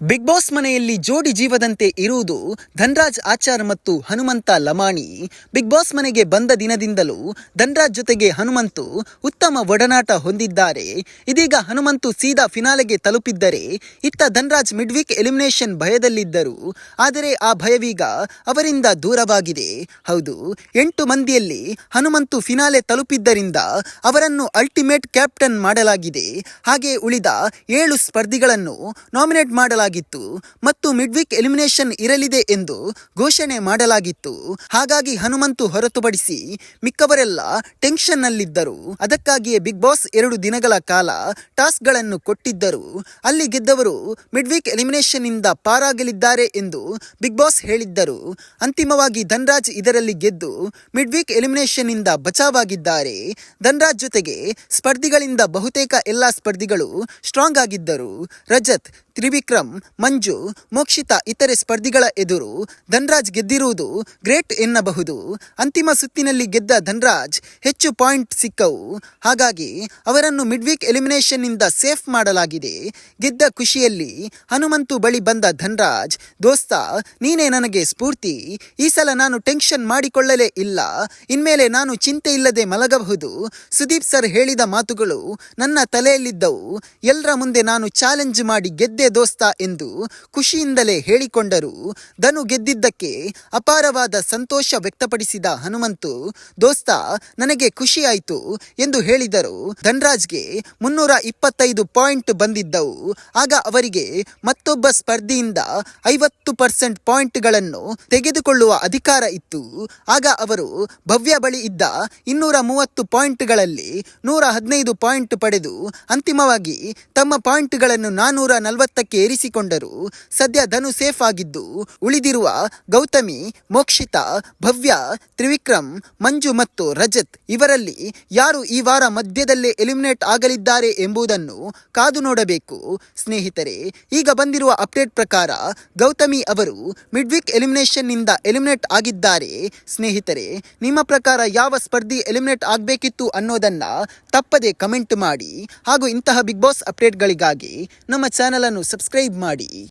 Big boss ಮನೆಯಲ್ಲಿ ಜೋಡಿ ಜೀವದಂತೆ ಇರುವುದು ಧನ್ರಾಜ್ ಆಚಾರ್ ಮತ್ತು ಹನುಮಂತ ಲಮಾಣಿ. ಬಿಗ್ ಬಾಸ್ ಮನೆಗೆ ಬಂದ ದಿನದಿಂದಲೂ ಧನ್ರಾಜ್ ಜೊತೆಗೆ ಹನುಮಂತು ಉತ್ತಮ ಒಡನಾಟ ಹೊಂದಿದ್ದಾರೆ. ಇದೀಗ ಹನುಮಂತು ಸೀದಾ ಫಿನಾಲೆಗೆ ತಲುಪಿದ್ದರೆ ಇತ್ತ ಧನ್ರಾಜ್ ಮಿಡ್ವೀಕ್ ಎಲಿಮಿನೇಷನ್ ಭಯದಲ್ಲಿದ್ದರು. ಆದರೆ ಆ ಭಯವೀಗ ಅವರಿಂದ ದೂರವಾಗಿದೆ. ಹೌದು, ಎಂಟು ಮಂದಿಯಲ್ಲಿ ಹನುಮಂತು ಫಿನಾಲೆ ತಲುಪಿದ್ದರಿಂದ ಅವರನ್ನು ಅಲ್ಟಿಮೇಟ್ ಕ್ಯಾಪ್ಟನ್ ಮಾಡಲಾಗಿದೆ. ಹಾಗೆ ಉಳಿದ ಏಳು ಸ್ಪರ್ಧಿಗಳನ್ನು ನಾಮಿನೇಟ್ ಮಾಡಲಾಗಿತ್ತು ಮತ್ತು ಮಿಡ್ವಿಕ್ ಎಲಿಮಿನೇಷನ್ ಇರಲಿದೆ ಎಂದು ಘೋಷಣೆ ಮಾಡಲಾಗಿತ್ತು. ಹಾಗಾಗಿ ಹನುಮಂತು ಹೊರತುಪಡಿಸಿ ಮಿಕ್ಕವರೆಲ್ಲ ಟೆನ್ಷನ್ ನಲ್ಲಿದ್ದರು ಅದಕ್ಕಾಗಿಯೇ ಬಿಗ್ ಬಾಸ್ ಎರಡು ದಿನಗಳ ಕಾಲ ಟಾಸ್ಕ್ಗಳನ್ನು ಕೊಟ್ಟಿದ್ದರು. ಅಲ್ಲಿ ಗೆದ್ದವರು ಮಿಡ್ವಿಕ್ ಎಲಿಮಿನೇಷನ್ ಇಂದ ಪಾರಾಗಲಿದ್ದಾರೆ ಎಂದು ಬಿಗ್ ಬಾಸ್ ಹೇಳಿದ್ದರು. ಅಂತಿಮವಾಗಿ ಧನ್ರಾಜ್ ಇದರಲ್ಲಿ ಗೆದ್ದು ಮಿಡ್ವಿಕ್ ಎಲಿಮಿನೇಷನ್ ಇಂದ ಬಚಾವಾಗಿದ್ದಾರೆ. ಧನ್ರಾಜ್ ಜೊತೆಗೆ ಸ್ಪರ್ಧಿಗಳಿಂದ ಬಹುತೇಕ ಎಲ್ಲಾ ಸ್ಪರ್ಧಿಗಳು ಸ್ಟ್ರಾಂಗ್ ಆಗಿದ್ದರು. ರಜತ್ ತ್ರಿವಿಕ್ರಮ್, ಮಂಜು, ಮೋಕ್ಷಿತಾ ಇತರೆ ಸ್ಪರ್ಧಿಗಳ ಎದುರು ಧನ್ರಾಜ್ ಗೆದ್ದಿರುವುದು ಗ್ರೇಟ್ ಎನ್ನಬಹುದು. ಅಂತಿಮ ಸುತ್ತಿನಲ್ಲಿ ಗೆದ್ದ ಧನ್ರಾಜ್ ಹೆಚ್ಚು ಪಾಯಿಂಟ್ ಸಿಕ್ಕವು. ಹಾಗಾಗಿ ಅವರನ್ನು ಮಿಡ್ವೀಕ್ ಎಲಿಮಿನೇಷನ್ ಇಂದ ಸೇಫ್ ಮಾಡಲಾಗಿದೆ. ಗೆದ್ದ ಖುಷಿಯಲ್ಲಿ ಹನುಮಂತು ಬಳಿ ಬಂದ ಧನ್ರಾಜ್, ದೋಸ್ತ, ನೀನೇ ನನಗೆ ಸ್ಫೂರ್ತಿ. ಈ ಸಲ ನಾನು ಟೆನ್ಷನ್ ಮಾಡಿಕೊಳ್ಳಲೇ ಇಲ್ಲ. ಇನ್ಮೇಲೆ ನಾನು ಚಿಂತೆ ಇಲ್ಲದೆ ಮಲಗಬಹುದು. ಸುದೀಪ್ ಸರ್ ಹೇಳಿದ ಮಾತುಗಳು ನನ್ನ ತಲೆಯಲ್ಲಿದ್ದವು. ಎಲ್ಲರ ಮುಂದೆ ನಾನು ಚಾಲೆಂಜ್ ಮಾಡಿ ಗೆದ್ದೆ ದೋಸ್ತ ಎಂದು ಖುಷಿಯಿಂದಲೇ ಹೇಳಿಕೊಂಡರು. ಧನು ಗೆದ್ದಿದ್ದಕ್ಕೆ ಅಪಾರವಾದ ಸಂತೋಷ ವ್ಯಕ್ತಪಡಿಸಿದ ಹನುಮಂತು, ದೋಸ್ತ, ನನಗೆ ಖುಷಿಯಾಯಿತು ಎಂದು ಹೇಳಿದರು. ಧನ್ರಾಜ್ಗೆ ಮುನ್ನೂರ ಇಪ್ಪತ್ತೈದು ಪಾಯಿಂಟ್ ಬಂದಿದ್ದವು. ಆಗ ಅವರಿಗೆ ಮತ್ತೊಬ್ಬ ಸ್ಪರ್ಧಿಯಿಂದ ಐವತ್ತು ಪರ್ಸೆಂಟ್ ಪಾಯಿಂಟ್ಗಳನ್ನು ತೆಗೆದುಕೊಳ್ಳುವ ಅಧಿಕಾರ ಇತ್ತು. ಆಗ ಅವರು ಭವ್ಯ ಬಳಿ ಇದ್ದ ಇನ್ನೂರ ಮೂವತ್ತು ಪಾಯಿಂಟ್ಗಳಲ್ಲಿ ನೂರ ಹದಿನೈದು ಪಾಯಿಂಟ್ ಪಡೆದು ಅಂತಿಮವಾಗಿ ತಮ್ಮ ಪಾಯಿಂಟ್ಗಳನ್ನು ನಾನೂರ ನಲವತ್ತಕ್ಕೆ ಏರಿಸಿಕೊಂಡರು ಸದ್ಯ ಧನು ಸೇಫ್ ಆಗಿದ್ದು ಉಳಿದಿರುವ ಗೌತಮಿ, ಮೋಕ್ಷಿತಾ, ಭವ್ಯ, ತ್ರಿವಿಕ್ರಮ್, ಮಂಜು ಮತ್ತು ರಜತ್ ಇವರಲ್ಲಿ ಯಾರು ಈ ವಾರ ಮಧ್ಯದಲ್ಲೇ ಎಲಿಮಿನೇಟ್ ಆಗಲಿದ್ದಾರೆ ಎಂಬುದನ್ನು ಕಾದು ನೋಡಬೇಕು. ಸ್ನೇಹಿತರೆ, ಈಗ ಬಂದಿರುವ ಅಪ್ಡೇಟ್ ಪ್ರಕಾರ ಗೌತಮಿ ಅವರು ಮಿಡ್ವಿಕ್ ಎಲಿಮಿನೇಷನ್ನಿಂದ ಎಲಿಮಿನೇಟ್ ಆಗಿದ್ದಾರೆ. ಸ್ನೇಹಿತರೆ, ನಿಮ್ಮ ಪ್ರಕಾರ ಯಾವ ಸ್ಪರ್ಧಿ ಎಲಿಮಿನೇಟ್ ಆಗಬೇಕಿತ್ತು ಅನ್ನೋದನ್ನ ತಪ್ಪದೆ ಕಮೆಂಟ್ ಮಾಡಿ ಹಾಗೂ ಇಂತಹ ಬಿಗ್ ಬಾಸ್ ಅಪ್ಡೇಟ್ಗಳಿಗಾಗಿ ನಮ್ಮ ಚಾನಲ್ ಅನ್ನು ಸಬ್ಸ್ಕ್ರೈಬ್ ಮಾಡಿ.